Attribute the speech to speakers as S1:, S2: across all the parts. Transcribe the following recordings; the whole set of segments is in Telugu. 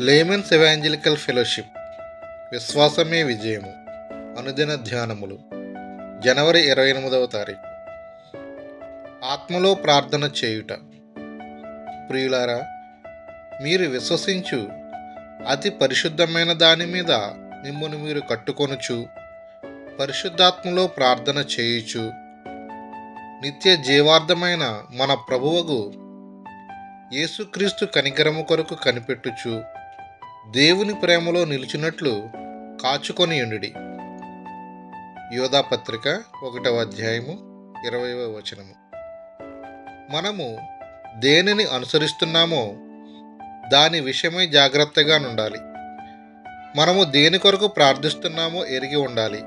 S1: లేమెన్స్ ఎవాంజలికల్ ఫెలోషిప్ విశ్వాసమే విజయము. అనుదిన ధ్యానములు. జనవరి ఇరవై ఎనిమిదవ తారీఖు. ఆత్మలో ప్రార్థన చేయుట. ప్రియులారా మీరు విశ్వసించు. అతి పరిశుద్ధమైన దాని మీద మిమ్మల్ని మీరు కట్టుకొనుచు. పరిశుద్ధాత్మలో ప్రార్థన చేయుచు. నిత్య జీవార్థమైన మన ప్రభువగు యేసుక్రీస్తు కనికరము కొరకు కనిపెట్టుచు. దేవుని ప్రేమలో నిలిచినట్లు కాచుకొని ఉండుడి. యోధా పత్రిక ఒకటవ అధ్యాయము ఇరవైవ వచనము. మనము దేనిని అనుసరిస్తున్నామో దాని విషయమై జాగ్రత్తగా ఉండాలి మనము దేని కొరకు ప్రార్థిస్తున్నామో ఎరిగి ఉండాలి.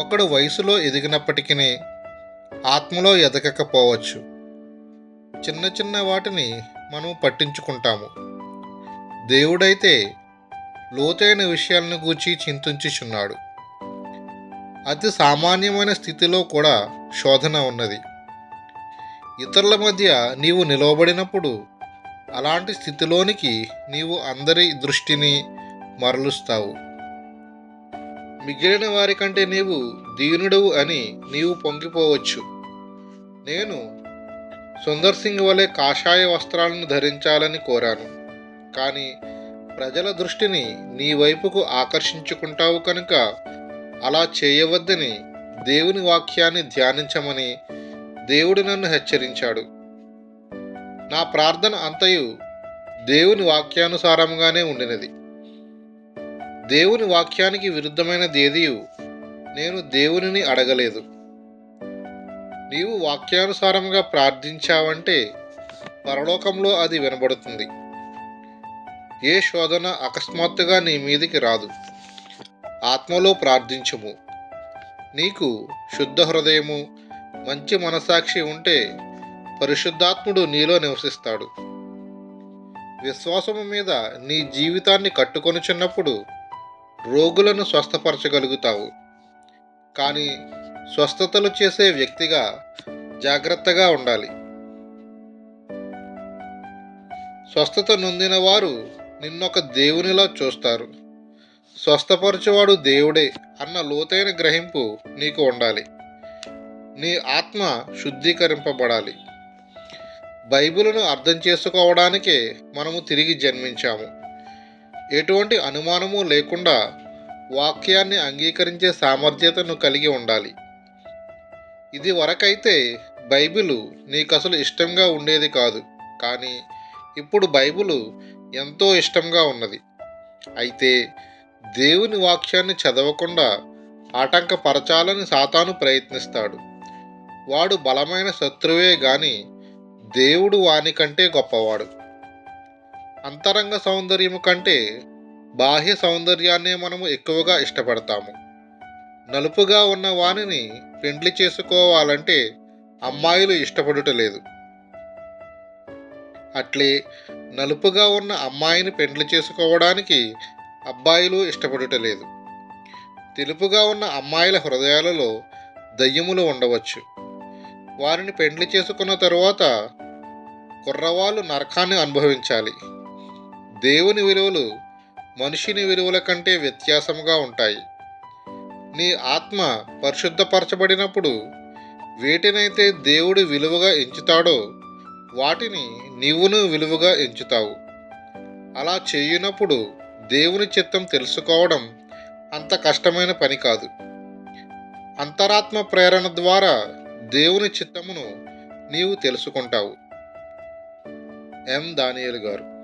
S1: ఒకడు వయసులో ఎదిగినప్పటికీ ఆత్మలో ఎదగకపోవచ్చు. చిన్న చిన్న వాటిని మనం పట్టించుకుంటాము. దేవుడైతే లోతైన విషయాలను గూర్చి చింతించుచున్నాడు. అతి సామాన్యమైన స్థితిలో కూడా శోధన ఉన్నది. ఇతరుల మధ్య నీవు నిలవబడినప్పుడు అలాంటి స్థితిలోనికి నీవు అందరి దృష్టిని మరలుస్తావు. మిగిలిన వారి కంటే నీవు దీనుడవు అని నీవు పొంగిపోవచ్చు. నేను సుందర్ సింగ్ వలె కాషాయ వస్త్రాలను ధరించాలని కోరాను. కానీ ప్రజల దృష్టిని నీ వైపుకు ఆకర్షించుకుంటావు కనుక అలా చేయవద్దని దేవుని వాక్యాన్ని ధ్యానించమని దేవుడు నన్ను హెచ్చరించాడు. నా ప్రార్థన అంతయు దేవుని వాక్యానుసారంగానే ఉండినది. దేవుని వాక్యానికి విరుద్ధమైనది దేదీయు నేను దేవునిని అడగలేదు. నీవు వాక్యానుసారంగా ప్రార్థించావంటే పరలోకంలో అది వినబడుతుంది. ఏ శోధన అకస్మాత్తుగా నీ మీదికి రాదు. ఆత్మలో ప్రార్థించుము. నీకు శుద్ధ హృదయము మంచి మనసాక్షి ఉంటే పరిశుద్ధాత్ముడు నీలో నివసిస్తాడు. విశ్వాసము మీద నీ జీవితాన్ని కట్టుకొనుచున్నప్పుడు రోగులను స్వస్థపరచగలుగుతావు. కానీ స్వస్థతలు చేసే వ్యక్తిగా జాగ్రత్తగా ఉండాలి. స్వస్థత నొందిన వారు నిన్నొక దేవునిలా చూస్తారు. స్వస్థపరచువాడు దేవుడే అన్న లోతైన గ్రహింపు నీకు ఉండాలి. నీ ఆత్మ శుద్ధీకరింపబడాలి. బైబిల్ను అర్థం చేసుకోవడానికే మనము తిరిగి జన్మించాము. ఎటువంటి అనుమానము లేకుండా వాక్యాన్ని అంగీకరించే సామర్థ్యతను కలిగి ఉండాలి. ఇది వరకైతే బైబిలు నీకు అసలు ఇష్టంగా ఉండేది కాదు. కానీ ఇప్పుడు బైబిలు ఎంతో ఇష్టంగా ఉన్నది. అయితే దేవుని వాక్యాన్ని చదవకుండా ఆటంకపరచాలని సాతాను ప్రయత్నిస్తాడు. వాడు బలమైన శత్రువే గాని దేవుడు వాని కంటే గొప్పవాడు. అంతరంగ సౌందర్యము కంటే బాహ్య సౌందర్యాన్నే మనము ఎక్కువగా ఇష్టపడతాము. నలుపుగా ఉన్న వానిని పెండ్లి చేసుకోవాలంటే అమ్మాయిలు ఇష్టపడుటలేదు అట్లే నలుపుగా ఉన్న అమ్మాయిని పెండ్లి చేసుకోవడానికి అబ్బాయిలు ఇష్టపడటలేదు తెలుపుగా ఉన్న అమ్మాయిల హృదయాలలో దయ్యములు ఉండవచ్చు. వారిని పెండ్లి చేసుకున్న తరువాత కుర్రవాళ్ళు నరకాన్ని అనుభవించాలి. దేవుని విలువలు మనిషిని విలువల కంటే వ్యత్యాసంగా ఉంటాయి. నీ ఆత్మ పరిశుద్ధపరచబడినప్పుడు వేటినైతే దేవుడు విలువగా ఎంచుతాడో వాటిని నీవును విలువగా ఎంచుతావు. అలా చేయనప్పుడు దేవుని చిత్తం తెలుసుకోవడం అంత కష్టమైన పని కాదు. అంతరాత్మ ప్రేరణ ద్వారా దేవుని చిత్తమును నీవు తెలుసుకుంటావు. ఎం. దానియల్ గారు.